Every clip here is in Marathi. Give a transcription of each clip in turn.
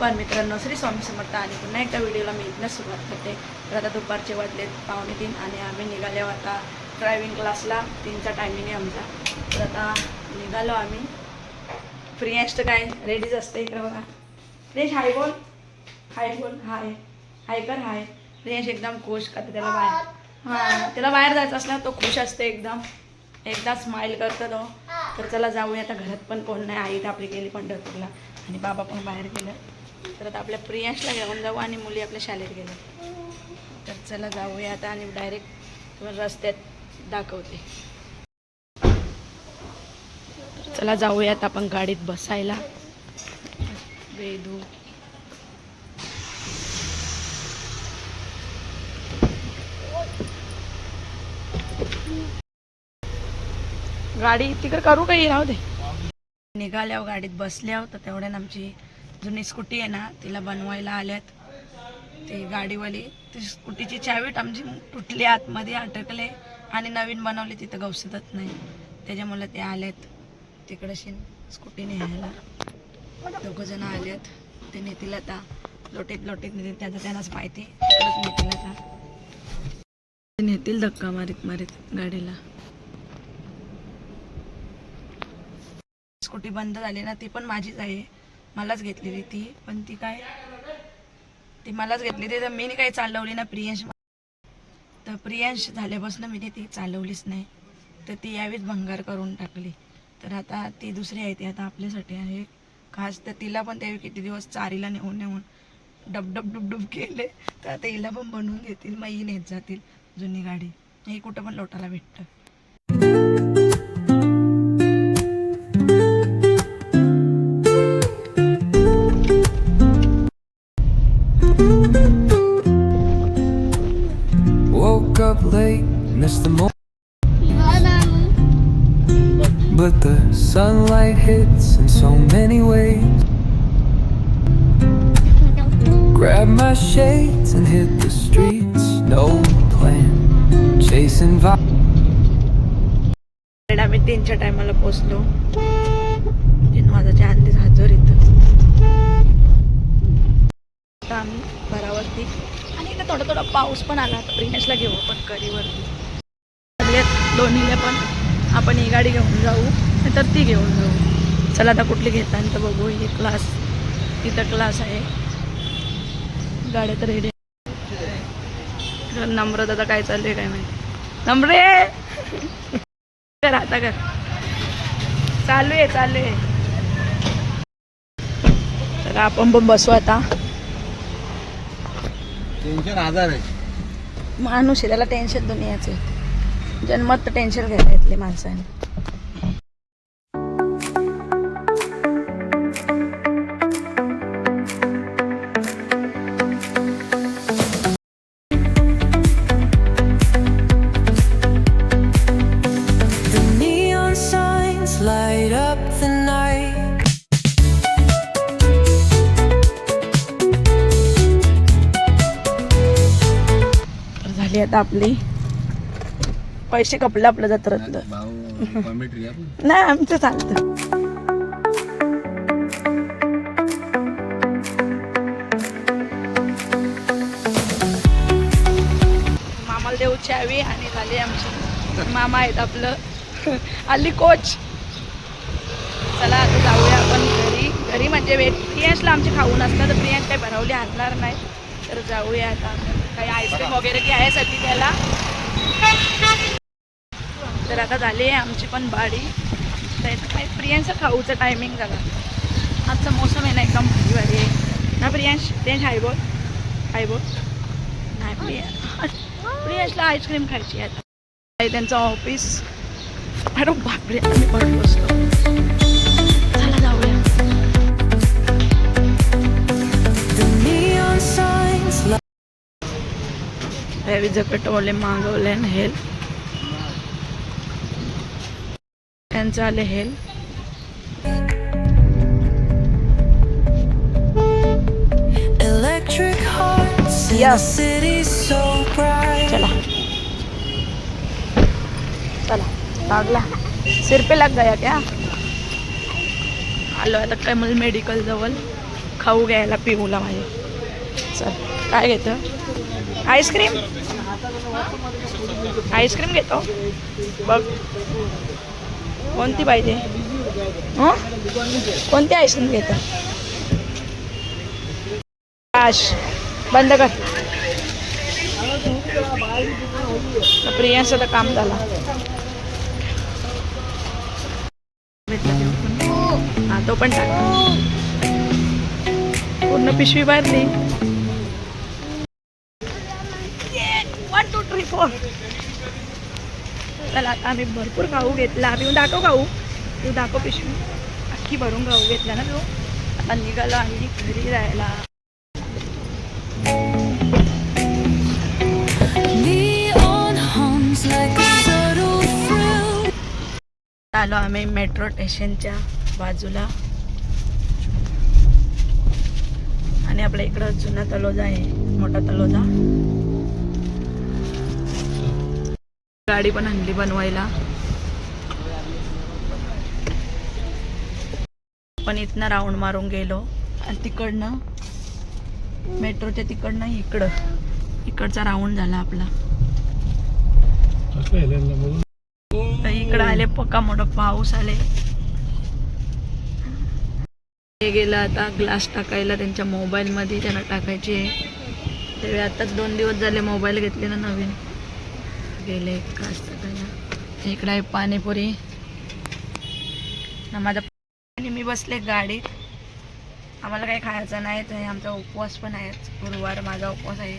पण मित्रांनो श्री स्वामी समर्थ आणि पुन्हा एकदा व्हिडिओला मी इथनं सुरुवात करते. तर आता दुपारचे वाटले पावणे तीन आणि आम्ही निघाले आता ड्रायव्हिंग क्लासला तीनचा टायमिंग आहे आमचा. तर आता निघालो आम्ही. फ्री तर काय? रेडीच असते इकडं बघा. फ्रेश हाय बोल. हाय बोल. हाय हाय कर हाय फ्रेश एकदम खुश करते त्याला बाहेर. हां त्याला बाहेर जायचं असला तो खुश असते एकदम. एकदा स्माईल करतो तो. तर चला जाऊया. आता घरात पण कोण नाही. आई तर आपली गेली पंढरपूरला. आणि बाबा पण बाहेर गेलं. तर आता आपल्या प्रियांशला घेऊन जाऊ आणि मुली आपल्या शाळेत गेल्या. तर चला जाऊया आता आणि डायरेक्ट रस्त्यात दाखवते. चला जाऊयात आपण गाडीत बसायला. वेदू. गाडी तिकडे करू काही? राहू दे. निघाल्यावर गाडीत बसल्यावर तर तेवढ्यानं आमची जुनी स्कूटी आहे ना तिला बनवायला आल्यात. ती गाडीवाली ती स्कूटीची चावीट आमची तुटली आतमध्ये अटकले आणि नवीन बनवली तिथं गवसतच नाही. त्याच्यामुळे ते आलेत. तिकडे शिन स्कूटी न्यायला. दोघं जण आलेत. ते नेतील आता. लोटीत लोटीत नेतील. त्याचं त्यांनाच माहिती. तिकडेच नेतील आता. ते नेतील धक्का मारीत मारीत गाडीला. स्कूटी बंद झाली ना ती पण माझीच आहे. मलाच घेतलेली ती पण ती काय ती मलाच घेतली ती तर मी काही चालवली ना प्रियांश. तर प्रियांश झाल्यापासून मी ती चालवलीच नाही. तर ती यावीच भंगार करून टाकली. तर आता ती दुसरी आहे ती आता आपल्यासाठी आहे. खास तर तिला पण त्यावेळी किती दिवस चारीला नेऊन नेऊन डबडब डुबडुब केले. तर आता हिला पण बनवून घेतील मग ही नेत जातील जुनी गाडी. हे कुठं पण लोटाला भेटतं. Woke up late, missed the morning. But the sunlight hits in so many ways. Grab my shades and hit the streets, no plan. Chasing vibes. आणि आम्ही तीनच्या टायमाला पोचलो तीन वाजाच्या आधीच आता आम्ही घरावरती. आणि इथं थोडा थोडा पाऊस पण आला तर प्रिनेशला घेऊ आपण करीवरती. सगळ्यात दोन्हीला पण आपण ही गाडी घेऊन जाऊ नाहीतर ती घेऊन जाऊ. चला आता कुठली घेता तर बघू ही क्लास तिथं क्लास आहे. गाड्या तर रेडी नम्र दादा काय चाललंय काय माहिती. नम्रे! कर आता कर. चालू आहे चालू आहे. तर आपण पण बसू आता. टेन्शन आजार आहे. माणूस आहे त्याला टेन्शन दुनियाचे जन्मत टेन्शन घ्यायला येतले माणसाने. आता आपली. पैसे कपले आपलं जत्रातलं. आपण नाही आमचं चालतं. मामाला देऊ चावी आणि झाली आमची. मामा आहेत आपलं. आली कोच. चला आता जाऊया आपण घरी. घरी म्हणजे वे प्रियांशला आमचे खाऊन असतात तर प्रियांश काही भरवली आणणार नाही. तर जाऊया आता काही आईस्क्रीम वगैरे की आहे सध्या त्याला तर आता झाली आहे आमची पण बाडी. तर इथं काय प्रियांशचं खाऊचं टायमिंग झाला. आजचा मोसम आहे ना एकदम भारी भारी आहे. ना प्रियांश? प्रियांश हाय बोल. हाय बोल. नाही प्रिया प्रियांशला आईस्क्रीम खायची आहे आता. त्यांचं ऑफिस अरे बापरे आम्ही बसलो. रवी पेटवले मागवले हेल त्यांचं आले हेल. चला. चला. लागला. सिर पे लग गया क्या? आलो आता कमल मेडिकल जवळ. खाऊ घ्यायला पिऊला माझे चल. काय घेतं? आईस्क्रीम? आईस्क्रीम घेतो. बघ. कोणती पाहिजे? कोणती आईस्क्रीम घेतो? काश. बंद कर. प्रियांचं तर काम झाला. हा तो पण टाक. पूर्ण पिशवी भरली. चला आता आम्ही भरपूर गहू घेतला. आम्ही दाखव गहू तू दाखव पिशवी. अख्खी भरून गहू घेतला ना तू. आता निघालो आम्ही घरी जायला thrill. आलो आम्ही मेट्रो स्टेशनच्या बाजूला. आणि आपल्या इकडं जुना तलोजा आहे मोठा तलोजा गाडी पण आणली बनवायला. पण इथनं राऊंड मारून गेलो. आणि तिकडनं मेट्रोच्या तिकडनं इकडं. इकडचा राऊंड झाला आपला. इकडं आले पक्का मोठा पाऊस आले. हे गेलं आता ग्लास टाकायला त्यांच्या मोबाईल मध्ये त्यांना टाकायची. आहे आताच दोन दिवस झाले मोबाईल घेतले ना नवीन. गेले ग्लास टाकायला इकडं आहे पाणीपुरी. ना माझा आणि मी बसले गाडीत. आम्हाला काही खायचं नाही तर आमचा उपवास पण आहे. गुरुवार माझा उपवास आहे.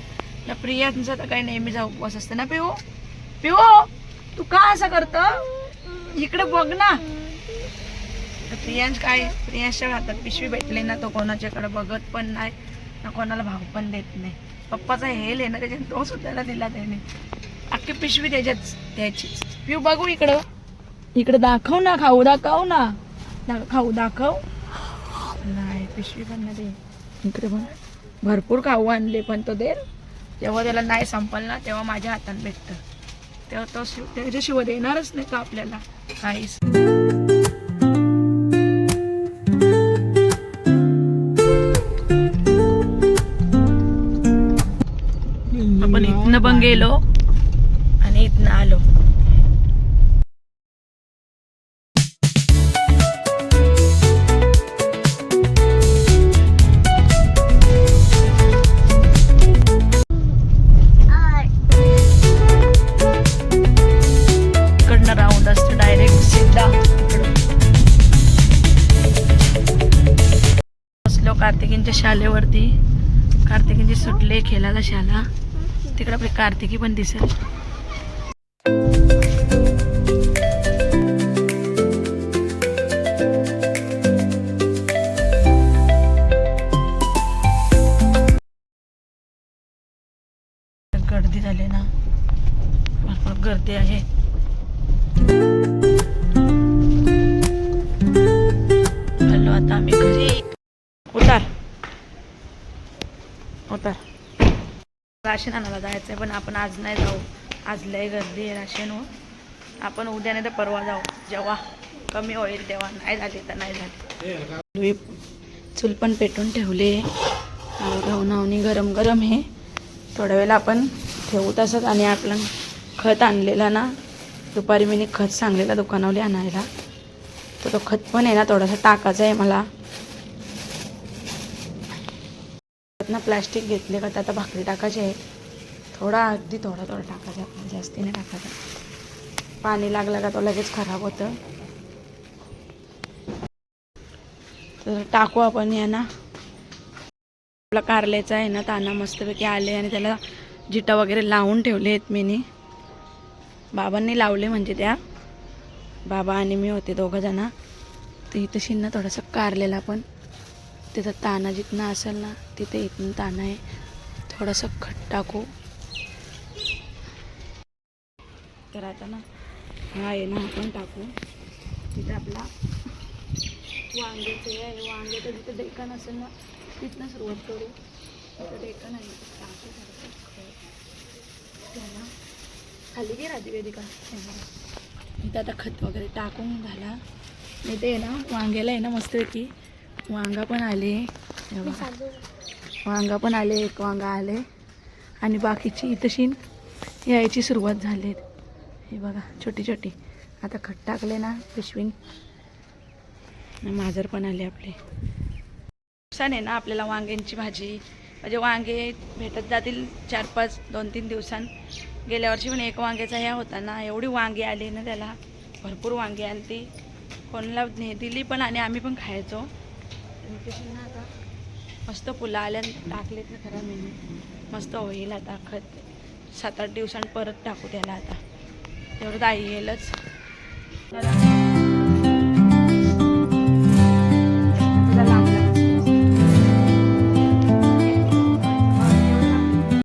ना प्रियांचा तर काही नेहमीचा उपवास असतो ना पिऊ? पिऊ तू का असं करत? इकडे बघ ना. तर प्रियांश काय प्रियांशच्या हातात पिशवी भेटली ना तो कोणाच्याकडे बघत पण नाही ना कोणाला भाव पण देत नाही. पप्पाचा हेल आहे ना त्याच्याने तो सुद्धा दिला त्याने. अख्खी पिशवी त्याच्यात त्याची. पिऊ बघू इकडं. इकडं दाखव ना खाऊ दाखव ना. खाऊ दाखव. नाही पिशवी पण ना दे इकडे पण भरपूर खाऊ आणले पण तो दे जेव्हा त्याला नाही संपल ना तेव्हा माझ्या हातात भेटतं. तेव्हा तो शिव त्याच्याशिवाय देणारच नाही तो आपल्याला? काहीच. आपण इथनं पण गेलो. कार्तिकींच्या शालेवरती कार्तिकींची सुटले खेळायला शाला तिकडे आपली कार्तिकी पण दिसेल. राशन आणायला जायचं आहे पण आपण आज नाही जाऊ. आज लय गर्दी आहे राशनवर हो. आपण उद्या नाही तर परवा जाऊ. जेव्हा कमी होईल तेव्हा. नाही झाली तर नाही झाली. चूल पण पेटून ठेवले. धावून गरम गरम हे. थोड्या वेळेला आपण ठेवू तसंच. आणि आपलं खत आणलेला ना दुपारी मी खत सांगलेला दुकानावली आणायला. तर तो खत पण आहे ना थोडासा टाकायचा आहे मला. ना प्लॅस्टिक घेतले का आता भाकरी टाकायची आहे. थोडा अगदी थोडा थोडा टाकायचा. आपल्याला जास्ती नाही टाकायचा. पाणी लागलं का तो लगेच खराब होतं. तर टाकू आपण या ना. आपला कारल्याचा आहे ना ताना मस्तपैकी आले आणि त्याला जिटा वगैरे लावून ठेवले आहेत मीनी. बाबांनी लावले म्हणजे त्या. बाबा आणि मी होते दोघं जण. तर इथं शिन्ना थोडंसं कारलेला पण तिथं ताना जिथनं असेल ना तिथे इथून ताना आहे. थोडंसं खट टाकू. तर आता ना हा आहे ना आपण टाकू. तिथे आपला वांग्याचं आहे. आहे वांग्याचं जिथं डेकन असेल ना तिथनं सुरुवात करू. तिथं डेकन आहे. टाकू थोडंसं खत. त्याला खाली घे राजवेदिका वेदिका. इथं आता खत वगैरे टाकून झाला इथे आहे ना वांग्याला आहे ना मस्तपैकी वांगा पण आले. वांगा पण आले एक वांगा आले. आणि बाकीची तशी यायची सुरुवात झाली. हे बघा छोटी छोटी. आता खट टाकले ना पिशवीन. माजर पण आले आपले. नुकसान आहे ना आपल्याला वांग्यांची भाजी. म्हणजे वांगे भेटत जातील चार पाच दोन तीन दिवसां गेल्या वर्षी पण एक वांग्याचा ह्या होता ना एवढी वांगी आली ना त्याला. भरपूर वांगी आली ती. कोणाला ने दिली पण आणि आम्ही पण खायचो. ना आता मस्त फुलं आल्या टाकलेत ना खरं मी मस्त होईल आता खत सात आठ दिवसांनी परत टाकू त्याला आता तेवढं आई येईलच तर